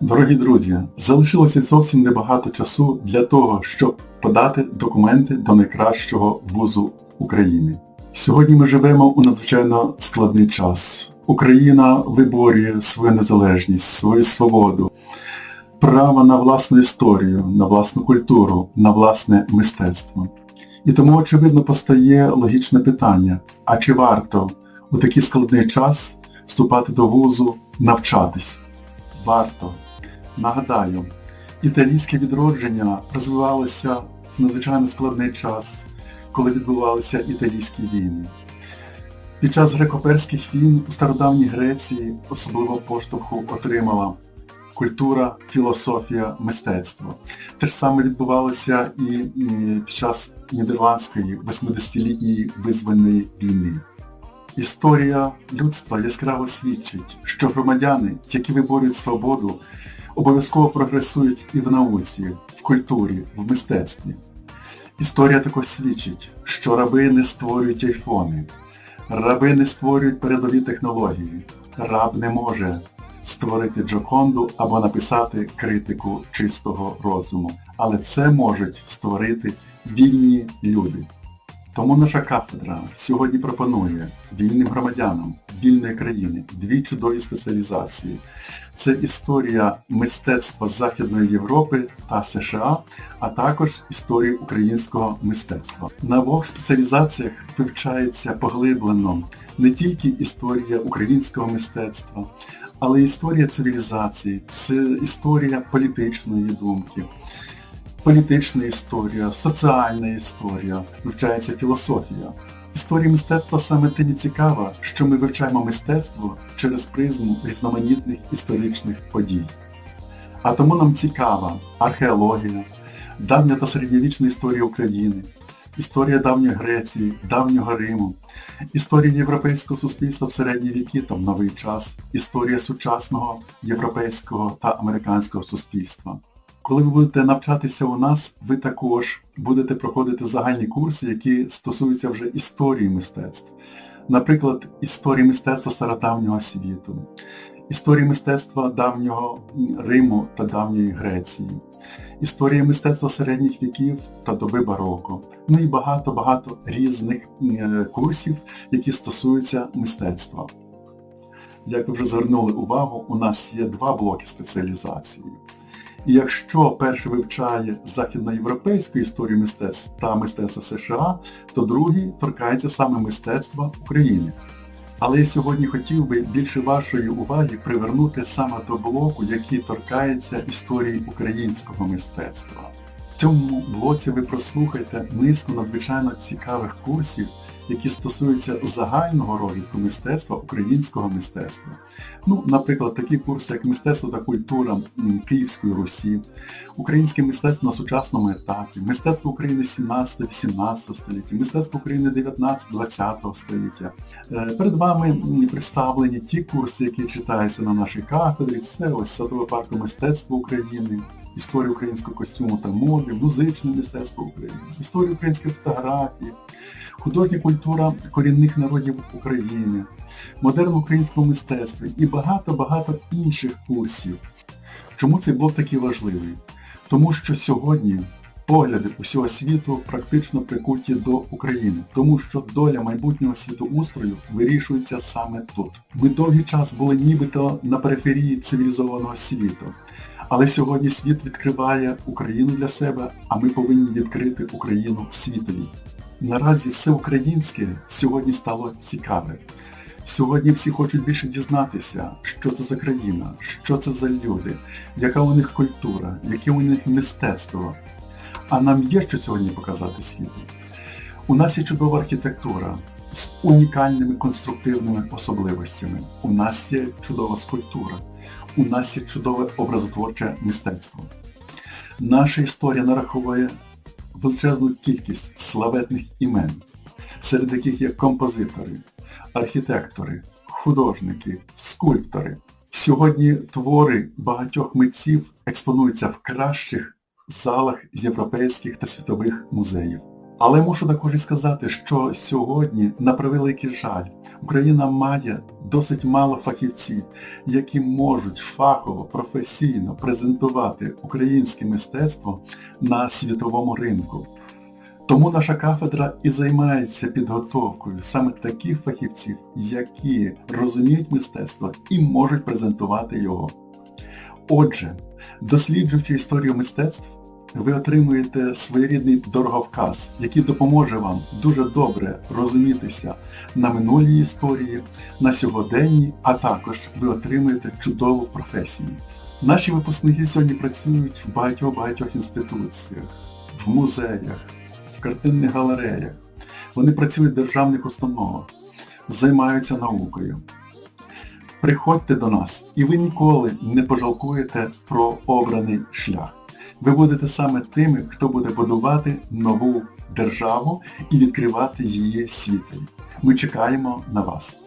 Дорогі друзі, залишилося зовсім небагато часу для того, щоб подати документи до найкращого вузу України. Сьогодні ми живемо у надзвичайно складний час. Україна виборює свою незалежність, свою свободу, право на власну історію, на власну культуру, на власне мистецтво. І тому, очевидно, постає логічне питання, а чи варто у такий складний час вступати до вузу, навчатись? Варто. Нагадаю, італійське відродження розвивалося в надзвичайно складний час, коли відбувалися італійські війни. Під час греко-перських війн у стародавній Греції особливо поштовху отримала культура, філософія, мистецтво. Те ж саме відбувалося і під час Нідерландської 80-літньої визвольної війни. Історія людства яскраво свідчить, що громадяни, які виборюють свободу, обов'язково прогресують і в науці, в культурі, в мистецтві. Історія також свідчить, що раби не створюють айфони, раби не створюють передові технології, раб не може створити Джоконду або написати критику чистого розуму, але це можуть створити вільні люди. Тому наша кафедра сьогодні пропонує вільним громадянам вільної країни дві чудові спеціалізації. Це історія мистецтва Західної Європи та США, а також історія українського мистецтва. На обох спеціалізаціях вивчається поглиблено не тільки історія українського мистецтва, але й історія цивілізації, це історія політичної думки політична історія, соціальна історія, вивчається філософія. Історія мистецтва саме тим і цікава, що ми вивчаємо мистецтво через призму різноманітних історичних подій. А тому нам цікава археологія, давня та середньовічна історія України, історія давньої Греції, давнього Риму, історія європейського суспільства в середні віки та в новий час, історія сучасного європейського та американського суспільства. Коли ви будете навчатися у нас, ви також будете проходити загальні курси, які стосуються вже історії мистецтв. Наприклад, історії мистецтва стародавнього світу, історії мистецтва давнього Риму та давньої Греції, історія мистецтва середніх віків та доби бароко. Ну і багато-багато різних е, курсів, які стосуються мистецтва. Як ви вже звернули увагу, у нас є два блоки спеціалізації. І якщо перший вивчає західноєвропейську історію мистецтв та мистецтва США, то другий торкається саме мистецтва України. Але я сьогодні хотів би більше вашої уваги привернути саме до блоку, який торкається історії українського мистецтва. В цьому блоці ви прослухаєте низку надзвичайно цікавих курсів, які стосуються загального розвитку мистецтва, українського мистецтва. Ну, Наприклад, такі курси, як мистецтво та культура Київської Русі, українське мистецтво на сучасному етапі, мистецтво України 17-18 століття, мистецтво України 19-20 століття. Е, перед вами представлені ті курси, які читаються на нашій кафедрі. Це ось Садове парку мистецтва України, історія українського костюму та моди, музичне мистецтво України, історія української фотографії, художня культура корінних народів України, модерн українського мистецтва і багато-багато інших курсів. Чому цей блок такий важливий? Тому що сьогодні погляди усього світу практично прикуті до України, тому що доля майбутнього світоустрою вирішується саме тут. Ми довгий час були нібито на периферії цивілізованого світу. Але сьогодні світ відкриває Україну для себе, а ми повинні відкрити Україну світові. Наразі все українське сьогодні стало цікаве. Сьогодні всі хочуть більше дізнатися, що це за країна, що це за люди, яка у них культура, яке у них мистецтво. А нам є що сьогодні показати світу. У нас є чудова архітектура з унікальними конструктивними особливостями. У нас є чудова скульптура, у нас є чудове образотворче мистецтво. Наша історія нараховує величезну кількість славетних імен, серед яких є композитори, архітектори, художники, скульптори. Сьогодні твори багатьох митців експонуються в кращих залах європейських та світових музеїв. Але мушу також і сказати, що сьогодні, на превеликий жаль, Україна має досить мало фахівців, які можуть фахово, професійно презентувати українське мистецтво на світовому ринку. Тому наша кафедра і займається підготовкою саме таких фахівців, які розуміють мистецтво і можуть презентувати його. Отже, досліджуючи історію мистецтв, ви отримуєте своєрідний дороговказ, який допоможе вам дуже добре розумітися на минулій історії, на сьогоденній, а також ви отримуєте чудову професію. Наші випускники сьогодні працюють в багатьох-багатьох інституціях, в музеях, в картинних галереях. Вони працюють в державних установах, займаються наукою. Приходьте до нас, і ви ніколи не пожалкуєте про обраний шлях. Ви будете саме тими, хто буде будувати нову державу і відкривати її світові. Ми чекаємо на вас.